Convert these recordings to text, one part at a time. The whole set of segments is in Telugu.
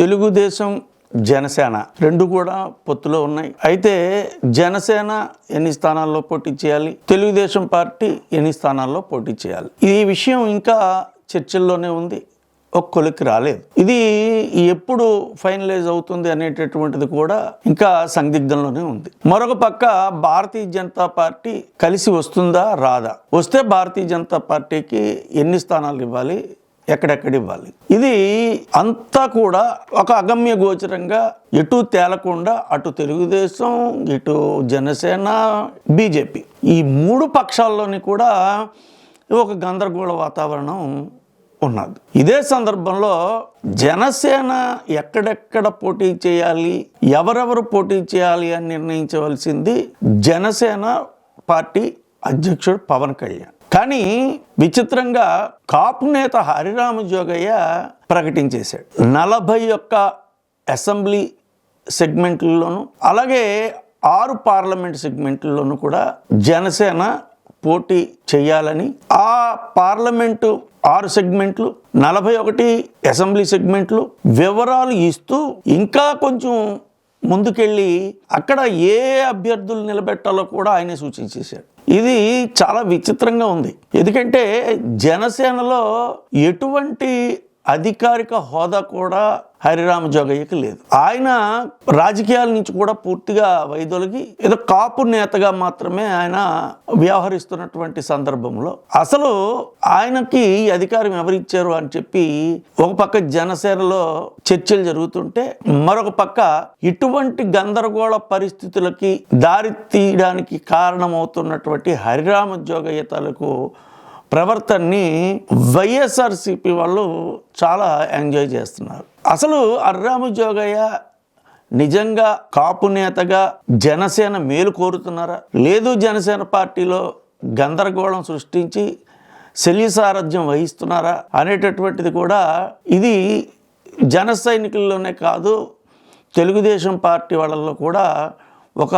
తెలుగుదేశం జనసేన రెండు కూడా పొత్తులో ఉన్నాయి. అయితే జనసేన ఎన్ని స్థానాల్లో పోటీ చేయాలి? తెలుగుదేశం పార్టీ ఎన్ని స్థానాల్లో పోటీ చేయాలి? ఈ విషయం ఇంకా చర్చల్లోనే ఉంది. ఒక కొలికి రాలేదు. ఇది ఎప్పుడు ఫైనలైజ్ అవుతుంది అనేటటువంటిది కూడా ఇంకా సందిగ్ధంలోనే ఉంది. మరొక పక్క భారతీయ జనతా పార్టీ కలిసి వస్తుందా రాదా? వస్తే భారతీయ జనతా పార్టీకి ఎన్ని స్థానాలు ఇవ్వాలి? ఎక్కడెక్కడ ఇవ్వాలి ఇది అంతా కూడా ఒక అగమ్య గోచరంగా ఎటు తేలకుండా అటు తెలుగుదేశం ఇటు జనసేన బీజేపీ ఈ మూడు పక్షాల్లోని కూడా ఒక గందరగోళ వాతావరణం ఉన్నది. ఇదే సందర్భంలో జనసేన ఎక్కడెక్కడ పోటీ చేయాలి ఎవరెవరు పోటీ చేయాలి అని నిర్ణయించవలసింది జనసేన పార్టీ అధ్యక్షుడు పవన్ కళ్యాణ్. కానీ విచిత్రంగా కాపు నేత హరిరామ జోగయ్య ప్రకటించేశాడు. నలభై ఒక్క అసెంబ్లీ సెగ్మెంట్లలోనూ అలాగే ఆరు పార్లమెంట్ సెగ్మెంట్లలోనూ కూడా జనసేన పోటీ చేయాలని ఆ పార్లమెంటు ఆరు సెగ్మెంట్లు నలభై ఒకటి అసెంబ్లీ సెగ్మెంట్లు వివరాలు ఇస్తూ ఇంకా కొంచెం ముందుకెళ్ళి అక్కడ ఏ అభ్యర్థులు నిలబెట్టాలో కూడా ఆయనే సూచించేశాడు. ఇది చాలా విచిత్రంగా ఉంది. ఎందుకంటే జనసేనలో ఎటువంటి అధికారిక హోదా కూడా హరిరామ జోగయ్యకి లేదు. ఆయన రాజకీయాల నుంచి కూడా పూర్తిగా వైదొలిగి ఏదో కాపు నేతగా మాత్రమే ఆయన వ్యవహరిస్తున్నటువంటి సందర్భంలో అసలు ఆయనకి అధికారం ఎవరిచ్చారు అని చెప్పి ఒక పక్క జనసేనలో చర్చలు జరుగుతుంటే మరొక పక్క ఇటువంటి గందరగోళ పరిస్థితులకి దారి తీయడానికి కారణమవుతున్నటువంటి హరిరామ జోగయ్య తాలూకు ప్రవర్తనని వైఎస్ఆర్సిపి వాళ్ళు చాలా ఎంజాయ్ చేస్తున్నారు. అసలు అర్రాము జోగయ్య నిజంగా కాపు నేతగా జనసేన మేలు కోరుతున్నారా? లేదు జనసేన పార్టీలో గందరగోళం సృష్టించి శల్యసారథ్యం వహిస్తున్నారా అనేటటువంటిది కూడా ఇది జన సైనికుల్లోనే కాదు తెలుగుదేశం పార్టీ వాళ్ళల్లో కూడా ఒక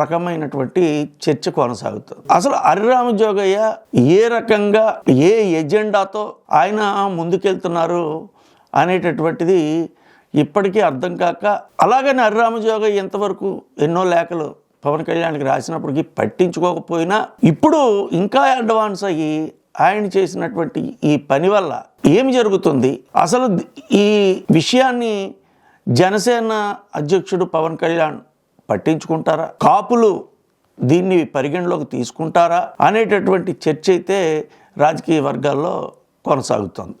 రకమైనటువంటి చర్చ కొనసాగుతుంది. అసలు హరిరామ జోగయ్య ఏ రకంగా ఏ ఎజెండాతో ఆయన ముందుకెళ్తున్నారు అనేటటువంటిది ఇప్పటికీ అర్థం కాక అలాగని హరిరామ జోగయ్య ఎంతవరకు ఎన్నో లేఖలు పవన్ కళ్యాణ్కి రాసినప్పటికీ పట్టించుకోకపోయినా ఇప్పుడు ఇంకా అడ్వాన్స్ అయ్యి ఆయన చేసినటువంటి ఈ పని వల్ల ఏమి జరుగుతుంది? అసలు ఈ విషయాన్ని జనసేన అధ్యక్షుడు పవన్ కళ్యాణ్ పట్టించుకుంటారా? కాపులు దీన్ని పరిగణలోకి తీసుకుంటారా అనేటటువంటి చర్చ అయితే రాజకీయ వర్గాల్లో కొనసాగుతుంది.